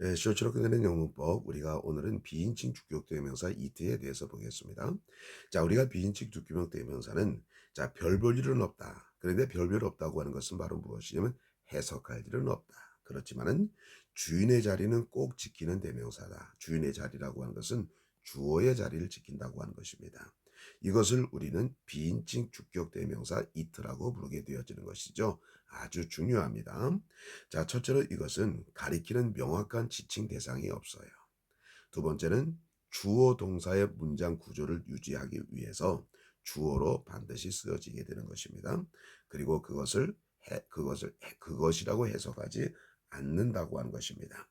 네, 쇼츠로 끝내는 영문법 우리가 오늘은 비인칭 주격 대명사 이트에 대해서 보겠습니다. 자, 우리가 비인칭 주격 대명사는 자, 별볼 일은 없다. 그런데 별별 없다고 하는 것은 바로 무엇이냐면 해석할 일은 없다. 그렇지만은 주인의 자리는 꼭 지키는 대명사다. 주인의 자리라고 하는 것은 주어의 자리를 지킨다고 하는 것입니다. 이것을 우리는 비인칭 주격 대명사 이트라고 부르게 되어지는 것이죠. 아주 중요합니다. 자, 첫째로 이것은 가리키는 명확한 지칭 대상이 없어요. 두 번째는 주어 동사의 문장 구조를 유지하기 위해서 주어로 반드시 쓰여지게 되는 것입니다. 그리고 그것을 해, 그것을 해, 그것이라고 해석하지 않는다고 하는 것입니다.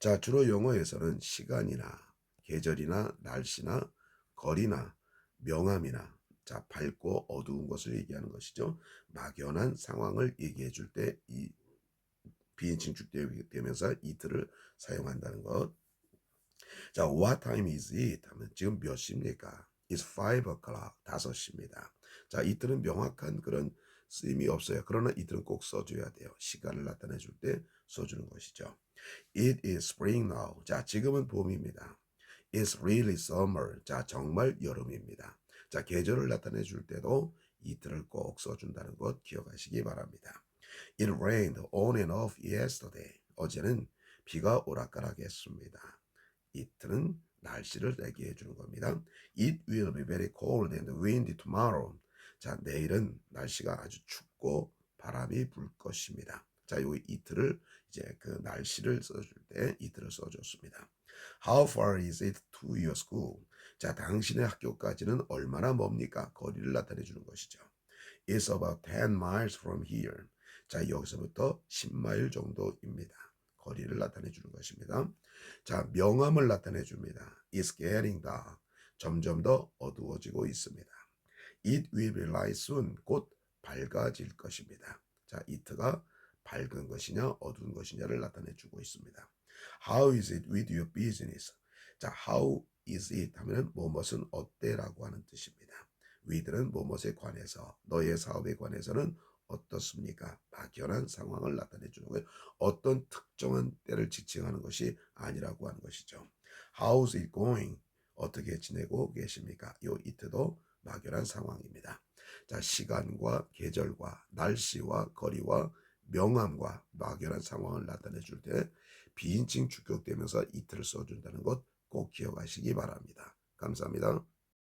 자, 주로 영어에서는 시간이나 계절이나 날씨나 거리나 명암이나 자 밝고 어두운 것을 얘기하는 것이죠. 막연한 상황을 얘기해 줄 때 이 비인칭 주되면서 이틀을 사용한다는 것. 자, what time is it? 하면 지금 몇 시입니까? It's five o'clock. 다섯 시입니다. 자, 이틀은 명확한 그런 쓰임이 없어요. 그러나 이틀은 꼭 써줘야 돼요. 시간을 나타내 줄 때 써주는 것이죠. It is spring now. 자, 지금은 봄입니다. It's really summer. 자, 정말 여름입니다. 자, 계절을 나타내 줄 때도 이틀을 꼭 써준다는 것 기억하시기 바랍니다. It rained on and off yesterday. 어제는 비가 오락가락했습니다. 이틀은 날씨를 얘기해 주는 겁니다. It will be very cold and windy tomorrow. 자, 내일은 날씨가 아주 춥고 바람이 불 것입니다. 자, 요 이틀을 이제 그 날씨를 써줄 때 이틀을 써줬습니다. How far is it to your school? 자, 당신의 학교까지는 얼마나 멉니까? 거리를 나타내 주는 것이죠. It's about 10 miles from here. 자, 여기서부터 10마일 정도입니다. 거리를 나타내 주는 것입니다. 자, 명암을 나타내 줍니다. It's getting dark. 점점 더 어두워지고 있습니다. It will be light soon. 곧 밝아질 것입니다. 자, 이트가 밝은 것이냐 어두운 것이냐를 나타내 주고 있습니다. How is it with your business? 자, how is it 하면 뭐뭇은 어때라고 하는 뜻입니다. with는 뭐뭇에 관해서 너의 사업에 관해서는 어떻습니까? 막연한 상황을 나타내 주는 거예요. 어떤 특정한 때를 지칭하는 것이 아니라고 하는 것이죠. How's it going? 어떻게 지내고 계십니까? 요 이트도 막연한 상황입니다. 자, 시간과 계절과 날씨와 거리와 명암과 막연한 상황을 나타내 줄 때 비인칭 주격되면서 이틀을 써준다는 것 꼭 기억하시기 바랍니다. 감사합니다.